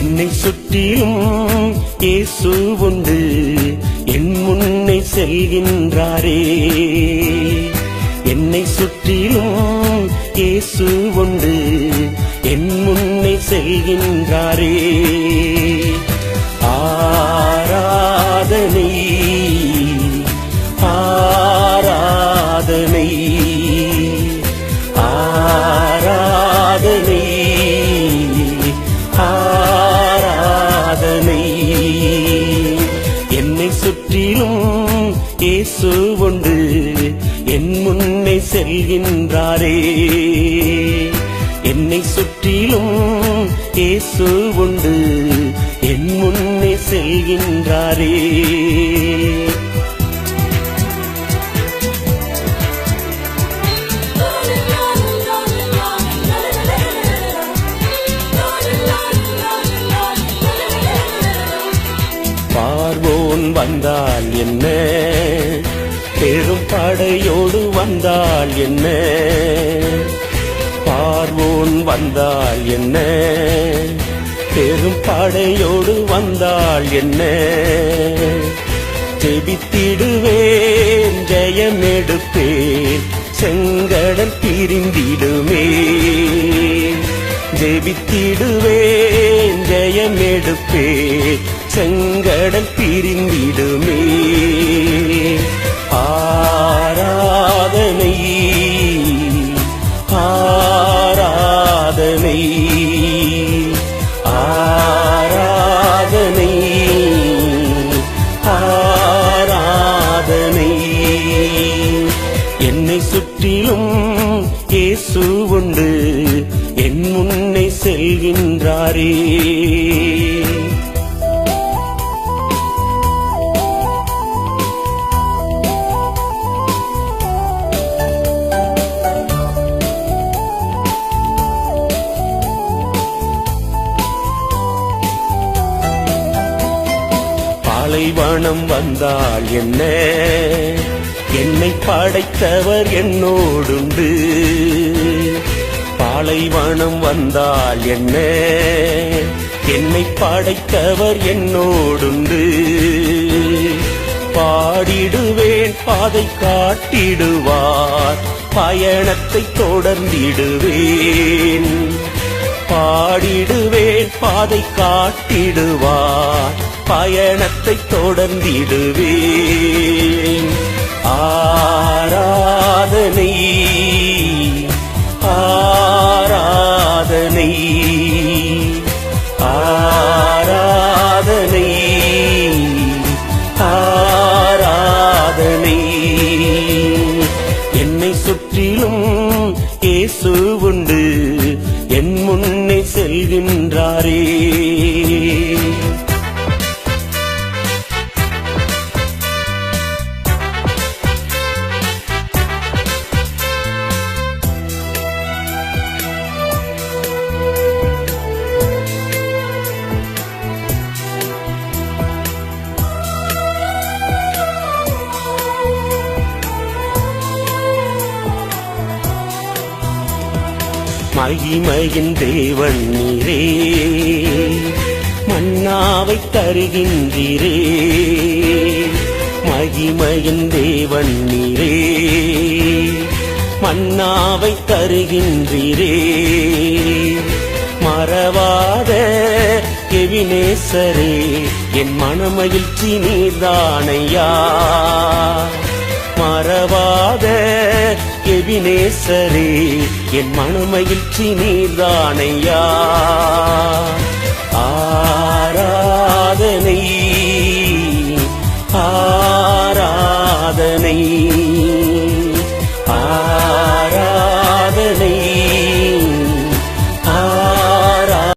என்னை சுற்றிலும் இயேசு உண்டு. என் முன்னே செல்கின்றாரே. என்னை சுற்றிலும் இயேசு உண்டு. என் முன்னே செல்கின்றாரே. என்னை சுற்றிலும் இயேசு ஒன்று என் முன்னே செல்கின்றாரே. என்னை சுற்றிலும் இயேசு ஒன்று என் முன்னே செல்கின்றாரே. வந்தால் என்ன? பெரும் படையோடு வந்தால் என்ன? பார்வோன் வந்தால் என்ன? பெரும் படையோடு வந்தால் என்ன? ஜெபித்திடுவேன் ஜெயம் எடுப்பேன் செங்கடல் பிரிந்திடுமே. ஜெபித்திடுவேன் ஜெயம் எடுப்பேன் செங்கடல் பிரிந்திடுமே. ஆராதனை ஆராதனை ஆராதனை ஆராதனை. என்னை சுற்றிலும் இயேசு உண்டு. என் முன்னே செல்கின்றாரே. பாலைவனம் வந்தால் என்ன? என்னை படைத்தவர் என்னோடுண்டு. பாலைவனம் வந்தால் என்ன? என்னை படைத்தவர் என்னோடுண்டு. பாடிடுவேன் பாதை காட்டிடுவார். பயணத்தை தொடர்ந்திடுவேன். பாடிடுவேன் பாதை காட்டிடுவார். பயணத்தை தொடர்ந்திடுவேன். ஆராதனை ஆராதனை ஆராதனை ஆராதனை. என்னை சுற்றிலும் இயேசு உண்டு. என் முன்னே செல்கின்றாரே. மகிமையின் தேவன் நீரே. மன்னாவை தருகின்றீரே. மகிமையின் தேவன் நீரே. மன்னாவை தருகின்றீரே. மறவாத கெவினேசரே என் மனமகிழ்ச்சி நீர்தானையா. மறவாத எவினேசரே என் மனமகிழ்ச்சி நீர்தானையா ஆராதனை ஆராதனை.